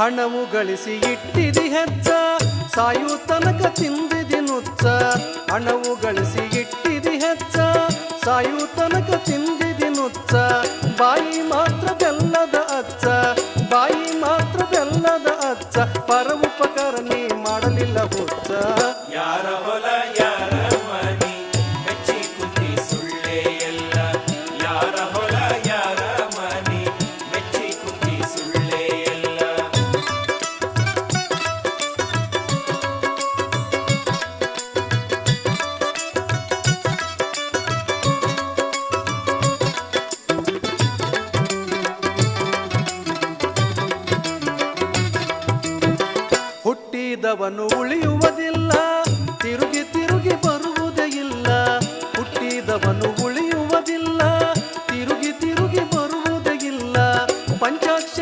ಹಣವು ಗಳಿಸಿ ಇಟ್ಟಿದಿ ಹೆಚ್ಚ, ಸಾಯು ತನಕ ತಿಂದಿದಿ ನುಚ್ಚ. ಹಣವು ಗಳಿಸಿ ಇಟ್ಟಿದಿ ಹೆಚ್ಚ, ಸಾಯು ತನಕ ತಿಂದಿದಿ ನುಚ್ಚ. ಬಾಯಿ ಮಾತ್ರ ಬೆಲ್ಲದ ಅಚ್ಚ, ಬಾಯಿ ಮಾತ್ರ ಬೆಲ್ಲದ ಅಚ್ಚ. ಪರ ಉಪಕಾರ ನೀ ಮಾಡಲಿಲ್ಲ ಹುಚ್ಚ. ಹುಟ್ಟಿದವನು ಉಳಿಯುವುದಿಲ್ಲ ತಿರುಗಿ ತಿರುಗಿ ಬರುವುದೇ ಇಲ್ಲ. ಹುಟ್ಟಿದವನು ಉಳಿಯುವುದಿಲ್ಲ ತಿರುಗಿ ತಿರುಗಿ ಬರುವುದೇ ಇಲ್ಲ. ಪಂಚಾಕ್ಷ